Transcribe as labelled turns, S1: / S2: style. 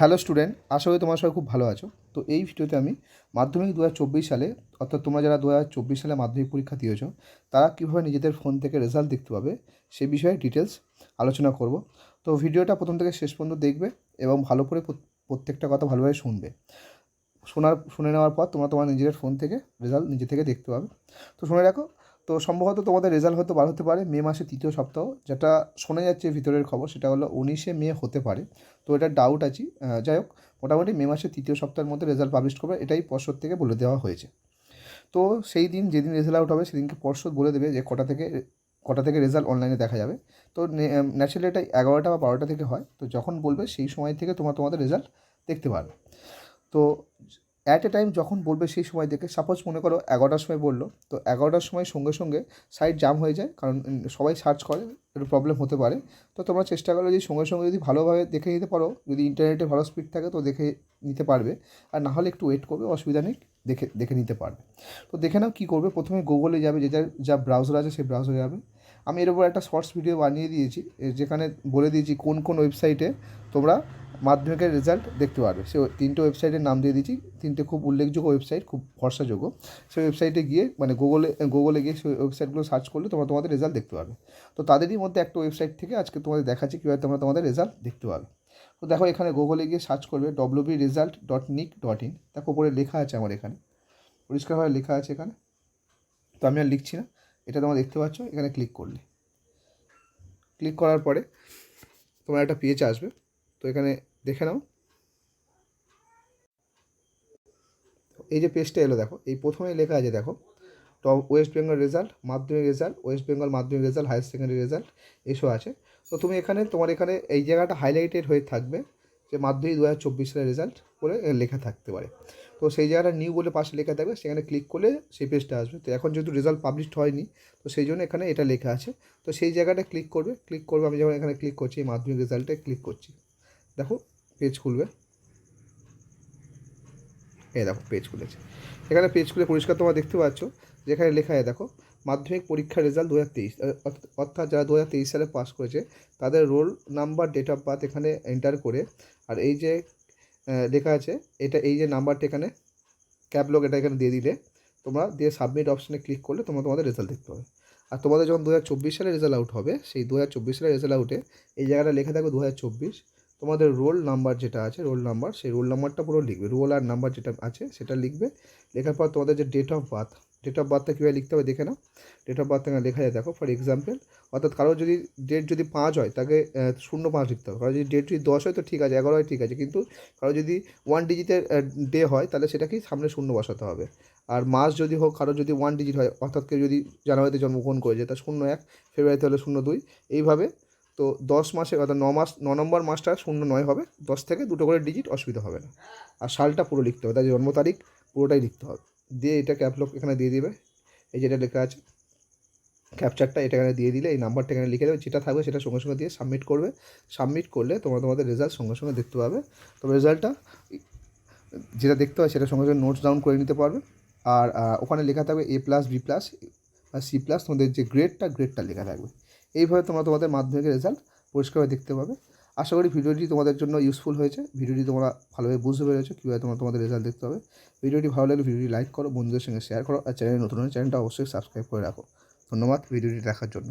S1: Hello student, আশা করি তোমার সবাই খুব ভালো আছো। তো এই ভিডিওতে আমি মাধ্যমিক দু হাজার চব্বিশ সালে, অর্থাৎ তোমরা যারা দু হাজার চব্বিশ সালে মাধ্যমিক পরীক্ষা দিয়েছ, তারা কীভাবে নিজেদের ফোন থেকে রেজাল্ট দেখতে পাবে, সে বিষয়ে ডিটেলস আলোচনা করব। তো ভিডিওটা প্রথম থেকে শেষ পর্যন্ত দেখবে এবং ভালো করে প্রত্যেকটা কথা ভালোভাবে শুনবে। শোনার, শুনে নেওয়ার পর তোমরা তোমার নিজের ফোন থেকে রেজাল্ট নিজে থেকে দেখতে পাবে। তো শুনে রাখো তো সম্ভবত তোমাদের রেজাল্ট হয়তো বার হতে পারে, মে মাসের তৃতীয় সপ্তাহ। যেটা শোনা যাচ্ছে ভিতরের খবর, সেটা হলো উনিশে মে হতে পারে। তো এটা ডাউট আছি। যাই হোক, মোটামুটি মে মাসের তৃতীয় সপ্তাহের মধ্যে রেজাল্ট পাবলিশ করবে, এটাই পর্ষদ থেকে বলে দেওয়া হয়েছে। তো সেই দিন যেদিন রেজাল্ট আউট হবে, সেদিনকে পর্ষদ বলে দেবে যে কটা থেকে কটা থেকে রেজাল্ট অনলাইনে দেখা যাবে। তো ন্যাচারালি এটা এগারোটা বা বারোটা থেকে হয়। তো যখন বলবে, সেই সময় থেকে তোমরা তোমাদের রেজাল্ট দেখতে পারবে। তো অ্যাট এ টাইম যখন বলবে সেই সময় দেখে সাপোজ মনে করো এগারোটার সময় বলল, তো এগারোটার সময় সঙ্গে সঙ্গে সাইট জাম হয়ে যায়, কারণ সবাই সার্চ করে, একটু প্রবলেম হতে পারে। তো তোমরা চেষ্টা করো যদি সঙ্গে সঙ্গে যদি ভালোভাবে দেখে নিতে পারো, যদি ইন্টারনেটে ভালো স্পিড থাকে তো দেখে নিতে পারবে। আর না হলে একটু ওয়েট করবে, অসুবিধা নেই, দেখে দেখে নিতে পারবে। তো দেখে নাও কী করবে, প্রথমে গুগলে যাবে যে যার যা ব্রাউজার আছে সেই ব্রাউজারে যাবে। আমি এর উপর একটা শর্টস ভিডিও বানিয়ে দিয়েছি যেখানে বলে দিয়েছি কোন কোন ওয়েবসাইটে তোমরা মাধ্যমিকের রেজাল্ট দেখতে পারবে। সে তিনটে ওয়েবসাইটের নাম দিয়ে দিয়েছি। তিনটে খুব উল্লেখযোগ্য ওয়েবসাইট খুব ভরসাযোগ্য। সেই ওয়েবসাইটে গিয়ে মানে গুগলে গুগলে গিয়ে সেই ওয়েবসাইটগুলো সার্চ করলে তোমরা, তোমাদের রেজাল্ট দেখতে পারবে। তো তাদেরই মধ্যে একটা ওয়েবসাইট থেকে আজকে তোমাদের দেখাচ্ছি কীভাবে তোমরা তোমাদের রেজাল্ট দেখতে পারবে। তো দেখো এখানে গুগলে গিয়ে সার্চ করবে W B result dot nic dot in দেখো উপরে লেখা আছে আমার এখানে। পরিষ্কারভাবে লেখা আছে এখানে। তো আমি আর লিখছি না। এটা তোমরা দেখতে পাচ্ছ, এখানে ক্লিক করলে। ক্লিক করার পরে তোমার একটা পেজ আসবে। তো এখানে দেখে নাও। এই যে পেজটা এলো দেখো, এই প্রথমে লেখা আছে দেখো top West Bengal result Madhyamik result West Bengal Madhyamik result higher secondary result এসব আছে। তো তুমি এখানে, তোমার এখানে এই জায়গাটা হাইলাইটেড হয়ে থাকবে যে মাধ্যমিক দু হাজার চব্বিশ সালের রেজাল্ট বলে লেখা থাকতে পারে। তো সেই জায়গাটা নিউ বলে পাশে লেখা থাকবে, সেখানে ক্লিক করলে সেই পেজটা আসবে। তো এখন যেহেতু রেজাল্ট পাবলিশড হয়নি, তো সেই জন্য এখানে এটা লেখা আছে। তো সেই জায়গাটা ক্লিক করবে ক্লিক করবে, আমি যখন এখানে ক্লিক করছি মাধ্যমিক রেজাল্টে ক্লিক করছি। দেখো পেজ খুলবে। এই দেখো পেজ খুলেছে। এখানে পেজ খুলে পরিষ্কার তোমরা দেখতে পাচ্ছ, যেখানে লেখা আছে, দেখো, মাধ্যমিক পরীক্ষার রেজাল্ট দু হাজার তেইশ অর্থাৎ যারা দু হাজার তেইশ সালে পাস করেছে, তাদের roll number date of birth এখানে এন্টার করে, আর এই যে লেখা আছে, এটা, এই যে নাম্বারটা এখানে ক্যাবলগ এটা এখানে দিয়ে দিলে, তোমরা দিয়ে সাবমিট অপশানে ক্লিক করলে তোমরা তোমাদের রেজাল্ট দেখতে পাবে। আর তোমাদের যখন দু হাজার চব্বিশ সালে রেজাল্ট আউট হবে, সেই দু হাজার চব্বিশ রেজাল্ট আউটে এই জায়গাটা লেখা থাকবে দু হাজার চব্বিশ তোমাদের রোল নাম্বার যেটা আছে, রোল নাম্বার, সেই রোল নাম্বারটা পুরো লিখবে। রোল আর নাম্বার যেটা আছে, সেটা লিখবে। লেখার পর তোমাদের যে date of birth date of বার্থটা কীভাবে লিখতে হবে দেখে না ডেট অফ বার্থ এখানে লেখা যায়, দেখো ফর এক্সাম্পল অর্থাৎ কারও যদি ডেট যদি পাঁচ হয়, তাকে শূন্য পাঁচ লিখতে হবে। কারও যদি ডেট যদি দশ হয়, তো ঠিক আছে, এগারো হয়, ঠিক আছে। কিন্তু কারও যদি ওয়ান ডিজিটের ডে হয়, তাহলে সেটাকেই সামনে শূন্য বসাতে হবে। আর মাস যদি হোক কারও যদি ওয়ান ডিজিট হয়, অর্থাৎ কেউ যদি জানুয়ারিতে জন্মগ্রহণ করেছে, তা শূন্য এক, ফেব্রুয়ারিতে হলে শূন্য দুই। এইভাবে তো দশ মাসে অর্থাৎ ন মাস, ন নম্বর মাসটা শূন্য নয় হবে, দশ থেকে দুটো করে ডিজিট অসুবিধা হবে না। আর সালটা পুরো লিখতে হবে তাই জন্ম তারিখ পুরোটাই লিখতে হবে। দিয়ে এটা ক্যাপলক এখানে দিয়ে দিবে, এই যেটা লেখা আছে ক্যাপচারটা এটা এখানে দিয়ে দিলে এই নাম্বারটা এখানে লিখে দেবে, যেটা থাকবে সেটা সঙ্গে সঙ্গে দিয়ে সাবমিট করবে। সাবমিট করলে তোমরা তোমাদের রেজাল্ট সঙ্গে সঙ্গে দেখতে পাবে। তবে রেজাল্টটা যেটা দেখতে হয় সেটা সঙ্গে সঙ্গে নোটস ডাউন করে নিতে পারবে। আর ওখানে লেখা থাকবে এ প্লাস বি প্লাস আর সি প্লাস তোমাদের যে গ্রেডটা গ্রেডটা লেখা থাকবে। এইভাবে তোমরা তোমাদের মাধ্যমিকের রেজাল্ট পরিষ্কারভাবে দেখতে পাবে। আশা করি ভিডিওটি তোমাদের জন্য ইউজফুল হয়েছে। ভিডিওটি তোমরা ভালোভাবে বুঝতে পেরেছ কীভাবে তোমরা তোমাদের রেজাল্ট দেখতে হবে ভিডিওটি ভালো লাগলে ভিডিওটি লাইক করো, বন্ধুদের সঙ্গে শেয়ার করো, আর চ্যানেল নতুন হলে চ্যানেলটা অবশ্যই সাবস্ক্রাইব করে রাখো। ধন্যবাদ, ভিডিওটি দেখার জন্য।